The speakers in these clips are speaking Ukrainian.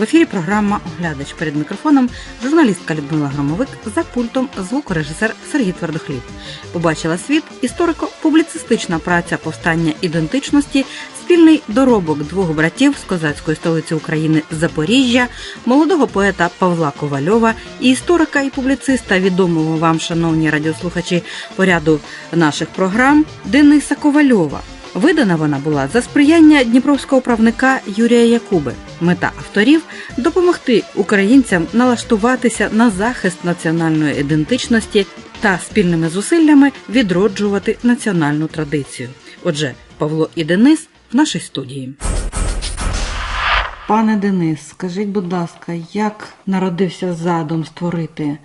В ефірі програма Оглядач перед мікрофоном журналістка Людмила Громовик за пультом звукорежисер Сергій Твердохліб. Побачила світ історико-публіцистична праця повстання ідентичності, спільний доробок двох братів з козацької столиці України Запоріжжя, молодого поета Павла Ковальова і історика і публіциста, відомого вам, шановні радіослухачі, по ряду наших програм Дениса Ковальова. Видана вона була за сприяння дніпровського правника Юрія Якуби. Мета авторів допомогти українцям налаштуватися на захист національної ідентичності та спільними зусиллями відроджувати національну традицію. Отже, Павло і Денис в нашій студії. Пане Денис, скажіть, будь ласка, як народився задум створити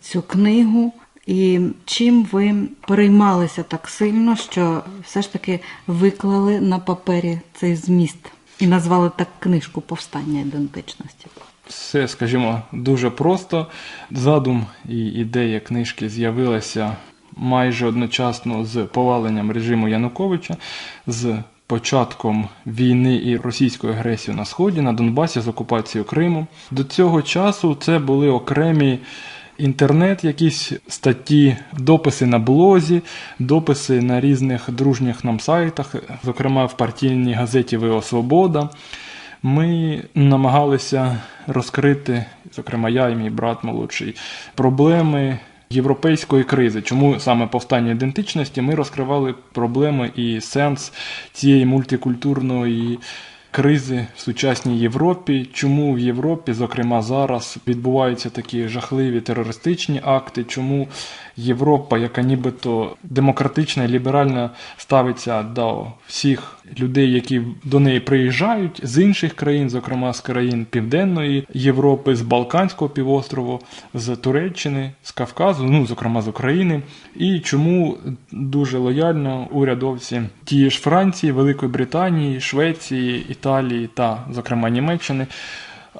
цю книгу? І чим ви переймалися так сильно, що все ж таки виклали на папері цей зміст і назвали так книжку Повстання ідентичності? Все, скажімо, дуже просто. Задум і ідея книжки з'явилася майже одночасно з поваленням режиму Януковича, з початком війни і російської агресії на сході на Донбасі з окупацією Криму. До цього часу це були окремі. Інтернет, якісь статті, дописи на блозі, дописи на різних дружніх нам сайтах, зокрема в партійній газеті ВО Свобода. Ми намагалися розкрити, зокрема, я і мій брат молодший, проблеми європейської кризи. Чому саме повстання ідентичності ми розкривали проблеми і сенс цієї мультикультурної кризи в сучасній Європі, чому в Європі, зокрема зараз, відбуваються такі жахливі терористичні акти, чому Європа, яка нібито демократична і ліберальна, ставиться до всіх людей, які до неї приїжджають з інших країн, зокрема з країн Південної Європи, з Балканського півострову, з Туреччини, з Кавказу, ну зокрема з України, і чому дуже лояльно урядовці тієї ж Франції, Великої Британії, Швеції, Італії та, зокрема, Німеччини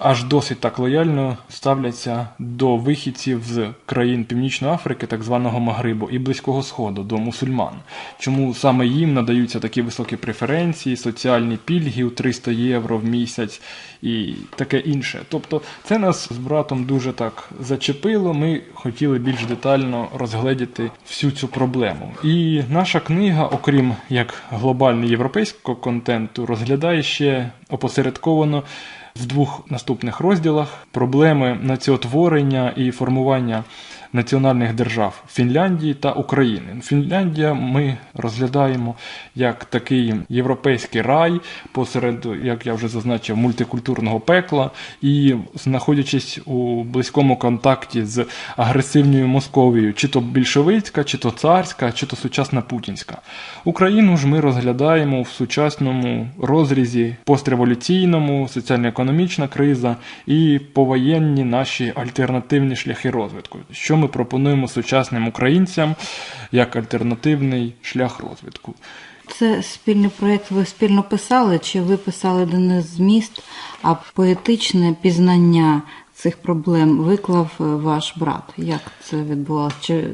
аж досить так лояльно ставляться до вихідців з країн Північної Африки, так званого Магрибу, і Близького Сходу, до мусульман. Чому саме їм надаються такі високі преференції, соціальні пільги у 300 євро в місяць і таке інше. Тобто це нас з братом дуже так зачепило. Ми хотіли більш детально розгледіти всю цю проблему. І наша книга, окрім як глобального європейського контенту, розглядає ще опосередковано в двох наступних розділах. Проблеми націотворення і формування національних держав Фінляндії та України. Фінляндія ми розглядаємо як такий європейський рай посеред, як я вже зазначив, мультикультурного пекла, і знаходячись у близькому контакті з агресивною Московією, чи то більшовицька, чи то царська, чи то сучасна путінська. Україну ж ми розглядаємо в сучасному розрізі постреволюційному, соціально-економічна криза і повоєнні наші альтернативні шляхи розвитку. Що ми пропонуємо сучасним українцям як альтернативний шлях розвитку. Це спільний проєкт ви спільно писали, чи ви писали до них зміст, а поетичне пізнання цих проблем виклав ваш брат? Як це відбувалося? Чи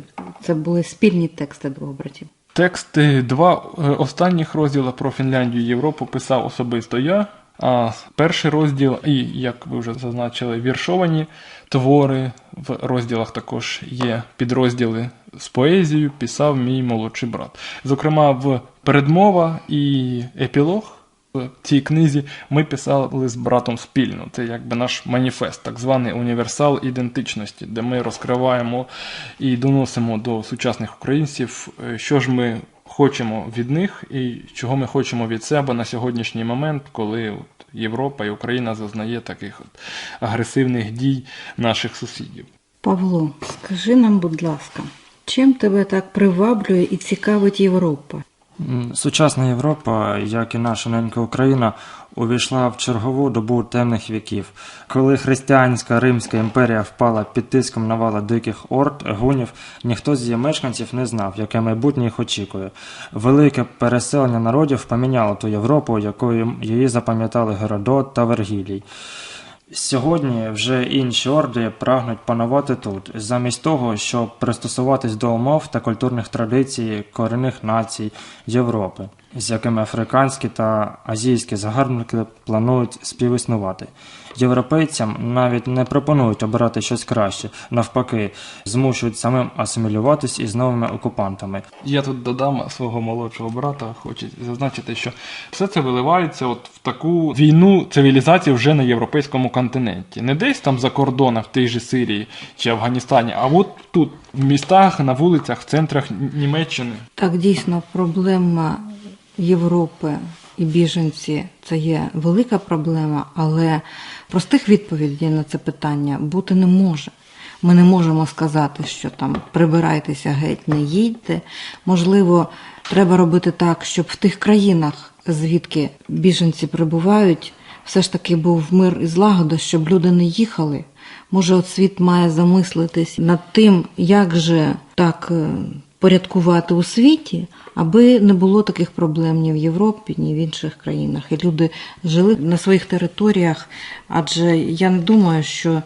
це були спільні тексти двох братів? Тексти два останніх розділи про Фінляндію і Європу писав особисто я. А перший розділ, і як ви вже зазначили, віршовані твори в розділах також є підрозділи з поезією, писав мій молодший брат. Зокрема, в передмова і епілог в цій книзі ми писали з братом спільно. Це якби наш маніфест, так званий універсал ідентичності, де ми розкриваємо і доносимо до сучасних українців, що ж ми хочемо від них і чого ми хочемо від себе на сьогоднішній момент, коли Європа і Україна зазнає таких от агресивних дій наших сусідів. Павло, скажи нам, будь ласка, чим тебе так приваблює і цікавить Європа? Сучасна Європа, як і наша ненька Україна, увійшла в чергову добу темних віків, коли християнська Римська імперія впала під тиском навала диких орд, гунів, ніхто з її мешканців не знав, яке майбутнє їх очікує. Велике переселення народів поміняло ту Європу, якою її запам'ятали Геродот та Вергілій. Сьогодні вже інші орди прагнуть панувати тут, замість того, щоб пристосуватись до умов та культурних традицій корінних націй Європи. З якими африканські та азійські загарбники планують співіснувати. Європейцям навіть не пропонують обирати щось краще, навпаки, змушують самим асимілюватись із новими окупантами. Я тут додам свого молодшого брата, хочу зазначити, що все це виливається от в таку війну цивілізації вже на європейському континенті. Не десь там за кордоном, в тій же Сирії чи Афганістані, а от тут, в містах, на вулицях, в центрах Німеччини. Так, дійсно, проблема Європи і біженці це є велика проблема, але простих відповідей на це питання бути не може. Ми не можемо сказати, що там прибирайтеся геть, не їдьте. Можливо, треба робити так, щоб в тих країнах, звідки біженці прибувають, все ж таки був мир і злагода, щоб люди не їхали. Може, от світ має замислитись над тим, як же так е, порядкувати у світі, аби не було таких проблем ні в Європі, ні в інших країнах. І люди жили на своїх територіях, адже я не думаю, що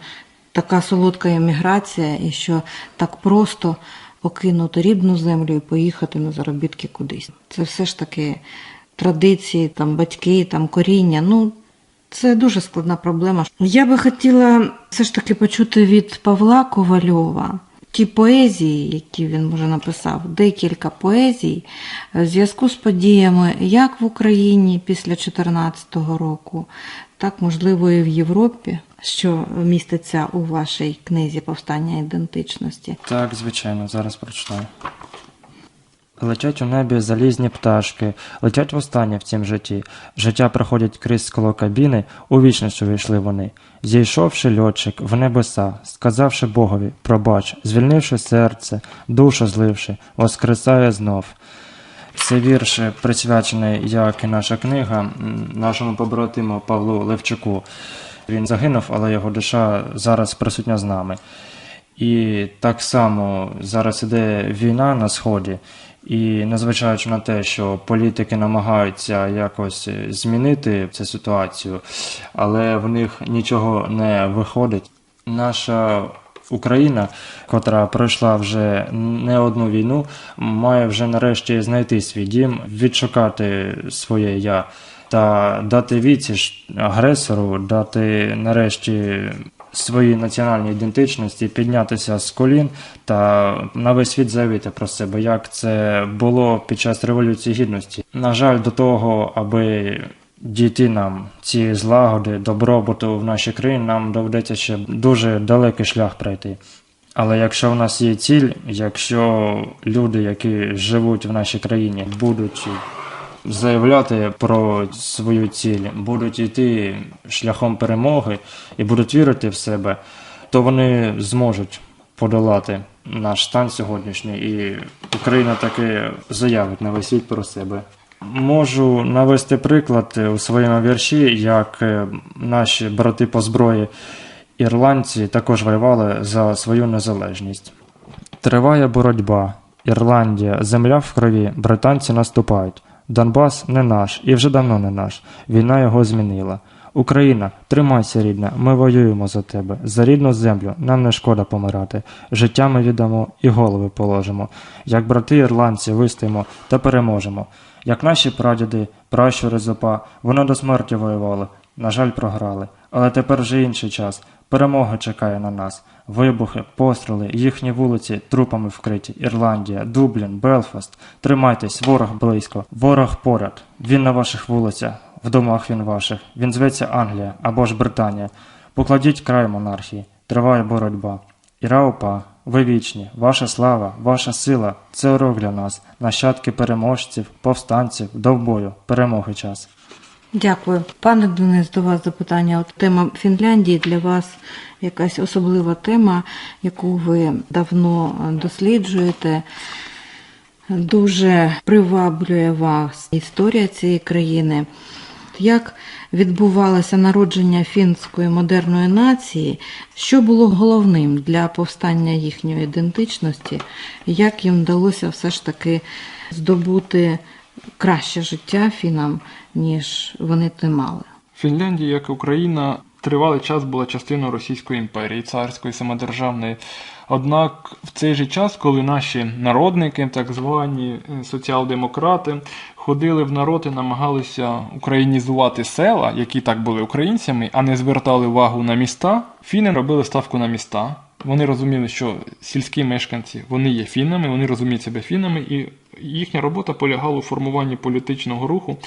така солодка еміграція і що так просто покинути рідну землю і поїхати на заробітки кудись. Це все ж таки традиції, там батьки, там коріння. Ну, це дуже складна проблема. Я би хотіла все ж таки почути від Павла Ковальова ті поезії, які він може написав, декілька поезій в зв'язку з подіями як в Україні після 2014 року, так можливо і в Європі, що міститься у вашій книзі Повстання ідентичності. Так, звичайно, зараз прочитаю. Летять у небі залізні пташки, летять востаннє в цім житті. Життя проходять крізь скло кабіни, у вічність увійшли вони. Зійшовши льотчик в небеса, сказавши Богові, пробач, звільнивши серце, душу зливши, воскресає знов. Це вірш присвячений, як і наша книга, нашому побратиму Павлу Левчуку. Він загинув, але його душа зараз присутня з нами. І так само зараз іде війна на сході, і незважаючи на те, що політики намагаються якось змінити цю ситуацію, але в них нічого не виходить. Наша Україна, котра пройшла вже не одну війну, має вже нарешті знайти свій дім, відшукати своє я та дати відсіч агресору, дати нарешті своїй національній ідентичності, піднятися з колін та на весь світ заявити про себе, як це було під час Революції Гідності. На жаль, до того, аби дійти нам цієї злагоди, добробуту в нашій країні, нам доведеться ще дуже далекий шлях пройти. Але якщо в нас є ціль, якщо люди, які живуть в нашій країні, будуть заявляти про свою ціль, будуть йти шляхом перемоги і будуть вірити в себе, то вони зможуть подолати наш стан сьогоднішній, і Україна таки заявить на весь світ про себе. Можу навести приклад у своєму вірші, як е, наші брати по зброї ірландці також воювали за свою незалежність. Триває боротьба. Ірландія, земля в крові, британці наступають. Донбас не наш і вже давно не наш. Війна його змінила. Україна, тримайся, рідна, ми воюємо за тебе. За рідну землю нам не шкода помирати. Життя ми віддамо і голови положимо. Як брати ірландці вистоїмо та переможемо. Як наші прадіди, пращури зопа, вони до смерті воювали. На жаль, програли. Але тепер вже інший час. Перемога чекає на нас. Вибухи, постріли, їхні вулиці трупами вкриті. Ірландія, Дублін, Белфаст. Тримайтесь, ворог близько. Ворог поряд. Він на ваших вулицях, в домах він ваших. Він зветься Англія або ж Британія. Покладіть край монархії. Триває боротьба. Іраупа, ви вічні, ваша слава, ваша сила це урок для нас, нащадки переможців, повстанців, до бою, перемоги час. Дякую. Пане Денис, до вас запитання. От тема Фінляндії для вас якась особлива тема, яку ви давно досліджуєте. Дуже приваблює вас історія цієї країни. Як відбувалося народження фінської модерної нації, що було головним для повстання їхньої ідентичності, як їм вдалося все ж таки здобути краще життя фінам, ніж вони те мали? Фінляндія, як Україна, тривалий час була частиною Російської імперії, царської самодержавної. Однак в цей же час, коли наші народники, так звані е, соціал-демократи, ходили в народ і намагалися українізувати села, які так були українцями, а не звертали увагу на міста. Фіни робили ставку на міста. Вони розуміли, що сільські мешканці вони є фінами, вони розуміють себе фінами, і їхня робота полягала у формуванні політичного руху,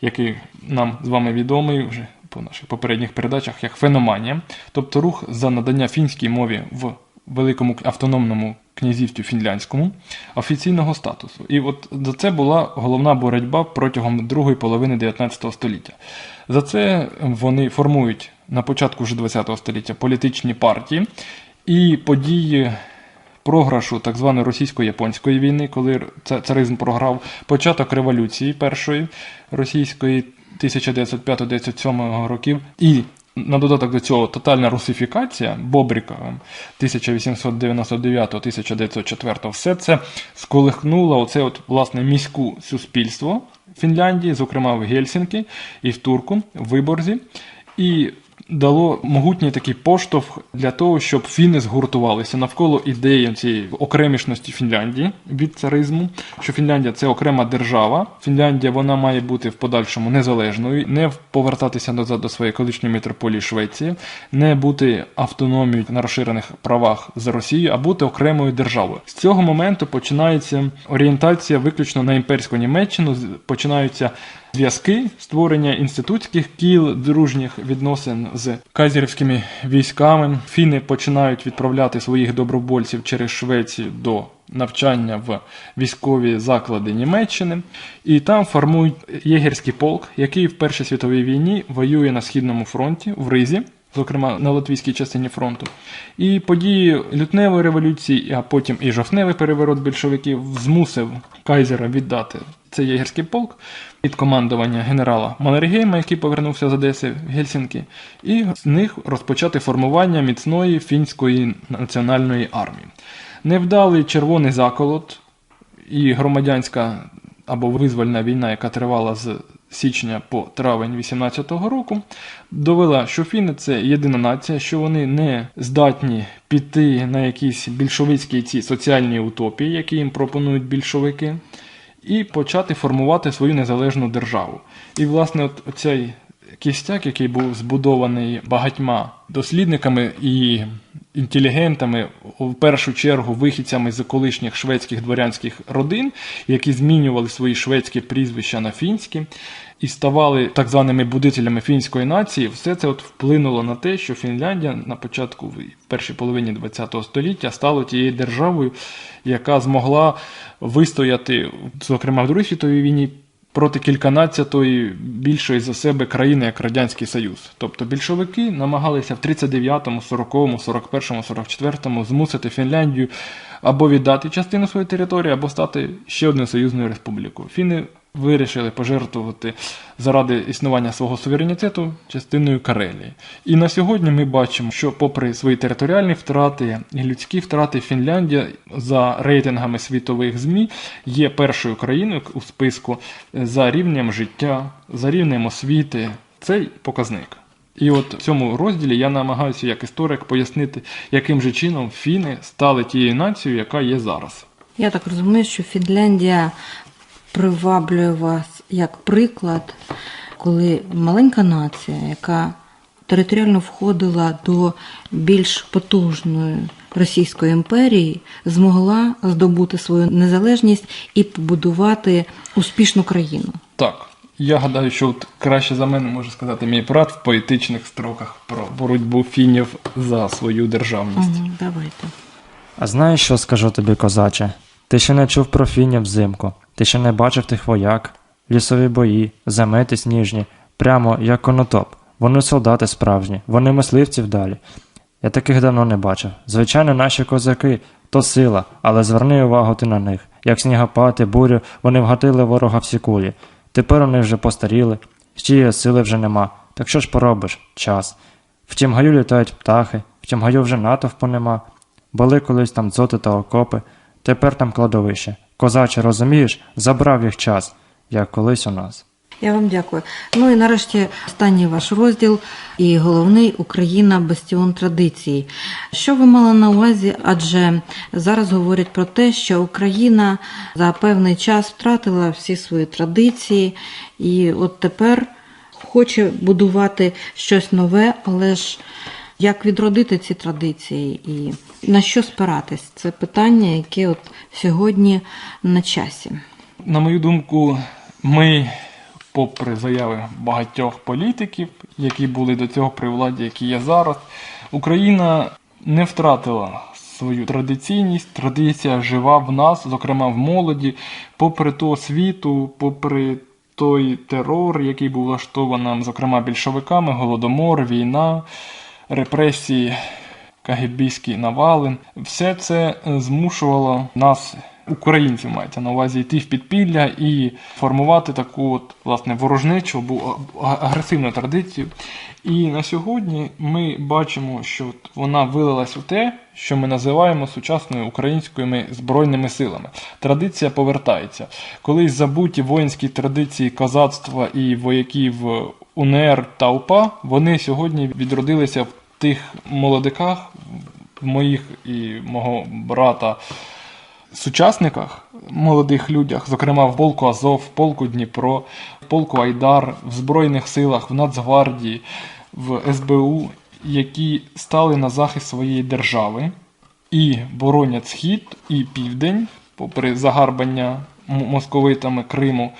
який нам з вами відомий вже по наших попередніх передачах як феноманія, тобто рух за надання фінській мові в великому автономному князівстві фінляндському офіційного статусу. І от за це була головна боротьба протягом другої половини 19 століття. За це вони формують на початку вже 20 століття політичні партії і події програшу так званої російсько-японської війни, коли ца- царизм програв початок революції першої російської 1905-1907 років. І на додаток до цього тотальна русифікація Бобріковим 1899-1904, все це сколихнуло оце от, власне, міську суспільство Фінляндії, зокрема в Гельсінкі і в Турку, в Виборзі, і дало могутній такий поштовх для того, щоб фіни згуртувалися навколо ідеї цієї окремішності Фінляндії від царизму, що Фінляндія це окрема держава. Фінляндія вона має бути в подальшому незалежною, не повертатися назад до своєї колишньої метрополії Швеції, не бути автономією на розширених правах за Росією, а бути окремою державою. З цього моменту починається орієнтація виключно на імперську Німеччину, починаються зв'язки, створення інститутських кіл, дружніх відносин з казірівськими військами. Фіни починають відправляти своїх добровольців через Швецію до навчання в військові заклади Німеччини, і там формують єгерський полк, який в Першій світовій війні воює на східному фронті в Ризі. Зокрема, на латвійській частині фронту, і події лютневої революції, а потім і жовтневий переворот більшовиків змусив кайзера віддати цей єгерський полк під командування генерала Маннергейма, який повернувся з Одеси в Гельсінкі, і з них розпочати формування міцної фінської національної армії. Невдалий червоний заколот і громадянська або визвольна війна, яка тривала з січня по травень 18-го року, довела, що фіни це єдина нація, що вони не здатні піти на якісь більшовицькі ці соціальні утопії, які їм пропонують більшовики, і почати формувати свою незалежну державу. І, власне, от оцей кістяк, який був збудований багатьма дослідниками і інтелігентами, в першу чергу вихідцями з колишніх шведських дворянських родин, які змінювали свої шведські прізвища на фінські і ставали так званими будителями фінської нації, все це от вплинуло на те, що Фінляндія на початку в першій половині ХХ століття стала тією державою, яка змогла вистояти, зокрема в Другій світовій війні, проти кільканадцятої більшої за себе країни, як Радянський Союз. Тобто більшовики намагалися в 39-му, 40-му, 41-му, 44-му змусити Фінляндію або віддати частину своєї території, або стати ще одною союзною республікою. Фіни вирішили пожертвувати заради існування свого суверенітету частиною Карелії. І на сьогодні ми бачимо, що попри свої територіальні втрати і людські втрати, Фінляндія за рейтингами світових ЗМІ є першою країною у списку за рівнем життя, за рівнем освіти. Цей показник. І от в цьому розділі я намагаюся як історик пояснити, яким же чином фіни стали тією нацією, яка є зараз. Я так розумію, що Фінляндія приваблює вас як приклад, коли маленька нація, яка територіально входила до більш потужної Російської імперії, змогла здобути свою незалежність і побудувати успішну країну. Так, я гадаю, що от краще за мене може сказати мій брат в поетичних строках про боротьбу фінів за свою державність. Угу, давайте. А знаєш, що скажу тобі, козаче? Ти ще не чув про фінів взимку, ти ще не бачив тих вояк, лісові бої, замети сніжні, прямо як конотоп. Вони солдати справжні, вони мисливці вдалі. Я таких давно не бачив. Звичайно, наші козаки то сила, але зверни увагу ти на них. Як снігопати, бурю, вони вгатили ворога всі кулі. Тепер вони вже постаріли, ще сили вже нема. Так що ж поробиш? Час. В тім гаю літають птахи, в тім гаю вже натовпу нема. Були колись там дзоти та окопи, тепер там кладовище. Козаче, розумієш, забрав їх час, як колись у нас. Я вам дякую. Ну і нарешті останній ваш розділ і головний Україна бастіон традицій. Що ви мали на увазі? Адже зараз говорять про те, що Україна за певний час втратила всі свої традиції, і от тепер хоче будувати щось нове, але ж як відродити ці традиції і на що спиратись? Це питання, яке от сьогодні на часі. На мою думку, ми, попри заяви багатьох політиків, які були до цього при владі, які є зараз, Україна не втратила свою традиційність. Традиція жива в нас, зокрема в молоді, попри ту освіту, попри той терор, який був влаштований, зокрема більшовиками, голодомор, війна, репресії, кагібійські навали. Все це е, змушувало нас, українців, мається на увазі, йти в підпілля і формувати таку от, власне, ворожничу або агресивну традицію. І на сьогодні ми бачимо, що вона вилилась у те, що ми називаємо сучасною українськими збройними силами. Традиція повертається. Колись забуті воїнські традиції козацтва і вояків УНР та УПА, вони сьогодні відродилися в тих молодиках, моїх і мого брата сучасниках, молодих людях, зокрема в полку Азов, в полку Дніпро, в полку Айдар, в Збройних силах, в Нацгвардії, в СБУ, які стали на захист своєї держави і боронять схід і південь, попри загарбання московитами Криму,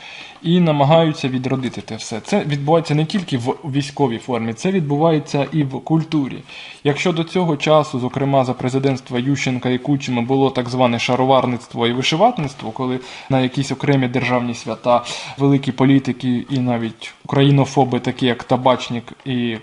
і намагаються відродити те все. Це відбувається не тільки в військовій формі, це відбувається і в культурі. Якщо до цього часу, зокрема за президентства Ющенка і Кучми, було так зване шароварництво і вишиватництво, коли на якісь окремі державні свята великі політики і навіть українофоби, такі як Табачник і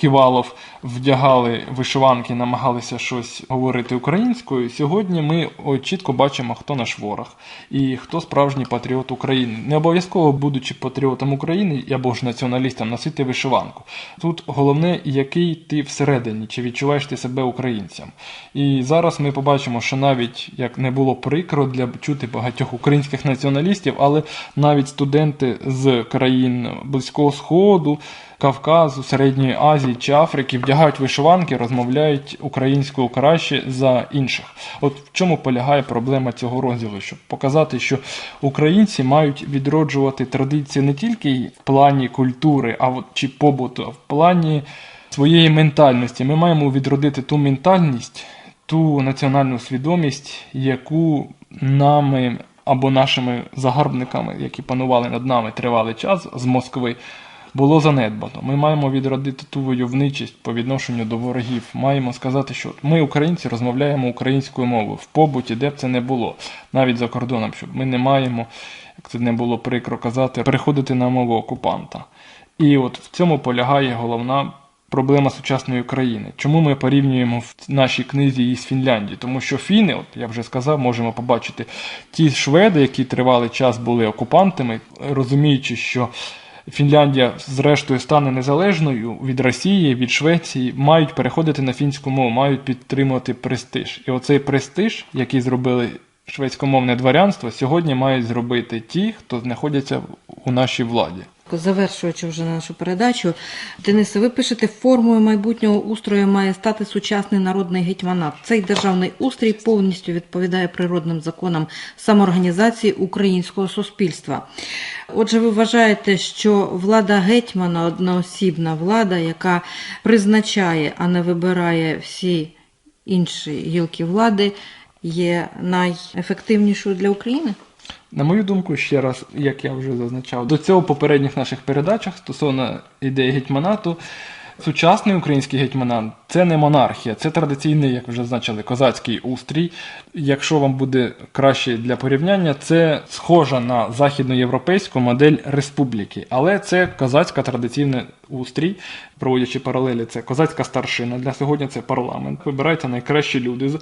Ківалов вдягали вишиванки, намагалися щось говорити українською. Сьогодні ми чітко бачимо, хто наш ворог і хто справжній патріот України. Не обов'язково, будучи патріотом України або ж націоналістом, носити вишиванку. Тут головне, який ти всередині, чи відчуваєш ти себе українцем. І зараз ми побачимо, що навіть як не було прикро для чути багатьох українських націоналістів, але навіть студенти з країн Близького Сходу. Кавказу, Середньої Азії чи Африки вдягають вишиванки, розмовляють українською краще за інших. От в чому полягає проблема цього розділу, щоб показати, що українці мають відроджувати традиції не тільки в плані культури, а от чи побуту, а в плані своєї ментальності. Ми маємо відродити ту ментальність, ту національну свідомість, яку нами або нашими загарбниками, які панували над нами тривалий час з Москви було занедбано. Ми маємо відродити ту войовничість по відношенню до ворогів. Маємо сказати, що ми, українці, розмовляємо українською мовою в побуті, де б це не було, навіть за кордоном, щоб ми не маємо, як це не було прикро казати, переходити на мову окупанта. І от в цьому полягає головна. Проблема сучасної України. Чому ми порівнюємо в нашій книзі її з Фінляндією? Тому що фіни, от я вже сказав, можемо побачити ті шведи, які тривалий час були окупантами, розуміючи, що Фінляндія, зрештою, стане незалежною від Росії, від Швеції, мають переходити на фінську мову, мають підтримувати престиж. І оцей престиж, який зробили шведськомовне дворянство, сьогодні мають зробити ті, хто знаходяться у нашій владі. Завершуючи вже нашу передачу, Денисе, ви пишете, формою майбутнього устрою має стати сучасний народний гетьманат. Цей державний устрій повністю відповідає природним законам самоорганізації українського суспільства. Отже, ви вважаєте, що влада гетьмана одноосібна влада, яка призначає, а не вибирає всі інші гілки влади, є найефективнішою для України? На мою думку, ще раз, як я вже зазначав, до цього в попередніх наших передачах стосовно ідеї гетьманату, сучасний український гетьманат це не монархія, це традиційний, як вже зазначили, козацький устрій. Якщо вам буде краще для порівняння, це схожа на західноєвропейську модель республіки, але це козацька традиційний устрій, проводячи паралелі, це козацька старшина. Для сьогодні це парламент. Вибираються найкращі люди з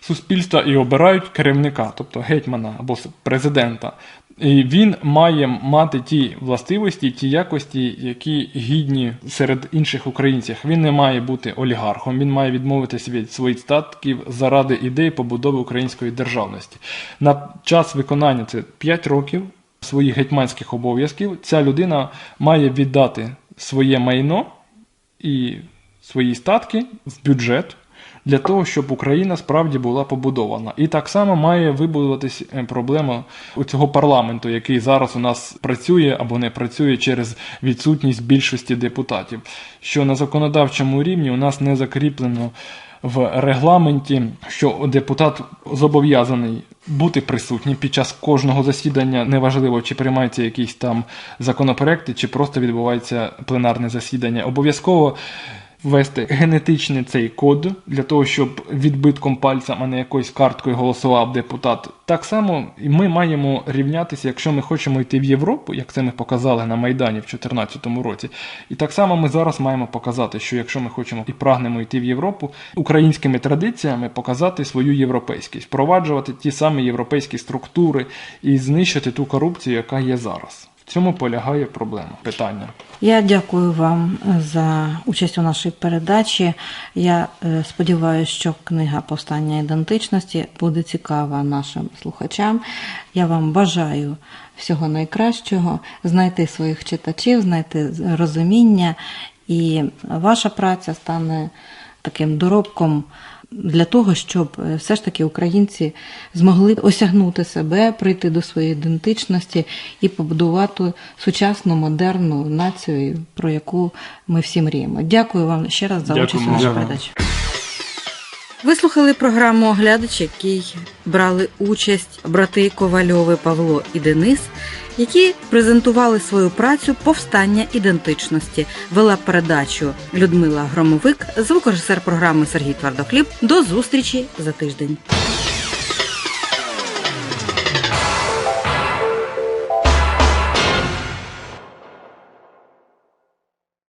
суспільства і обирають керівника, тобто гетьмана або президента. Він має мати ті властивості, ті якості, які гідні серед інших українців. Він не має бути олігархом, він має відмовитися від своїх статків заради ідеї побудови української державності. На час виконання це 5 років. своїх гетьманських обов'язків, ця людина має віддати своє майно і свої статки в бюджет для того, щоб Україна справді була побудована. І так само має вибудуватись е, проблема у цього парламенту, який зараз у нас працює або не працює через відсутність більшості депутатів. Що на законодавчому рівні у нас не закріплено в регламенті, що депутат зобов'язаний бути присутнім під час кожного засідання, неважливо, чи приймаються якісь там законопроекти, чи просто відбувається пленарне засідання. Обов'язково ввести генетичний цей код для того, щоб відбитком пальця, а не якоюсь карткою голосував депутат. Так само ми маємо рівнятися, якщо ми хочемо йти в Європу, як це ми показали на Майдані в 2014 році. І так само ми зараз маємо показати, що якщо ми хочемо і прагнемо йти в Європу, українськими традиціями показати свою європейськість, впроваджувати ті самі європейські структури і знищити ту корупцію, яка є зараз. В цьому полягає проблема питання. Я дякую вам за участь у нашій передачі. Я е, сподіваюся, що книга Повстання ідентичності буде цікава нашим слухачам. Я вам бажаю всього найкращого, знайти своїх читачів, знайти розуміння, і ваша праця стане таким доробком для того, щоб е, все ж таки українці змогли осягнути себе, прийти до своєї ідентичності і побудувати сучасну модерну націю, про яку ми всі мріємо. Дякую вам ще раз за Дякую. участь у нашій передачі. Ви слухали програму «Оглядач», який брали участь брати Ковальови Павло і Денис, які презентували свою працю повстання ідентичності. Вела передачу Людмила Громовик, звукорежисер програми Сергій Твардохліб. До зустрічі за тиждень.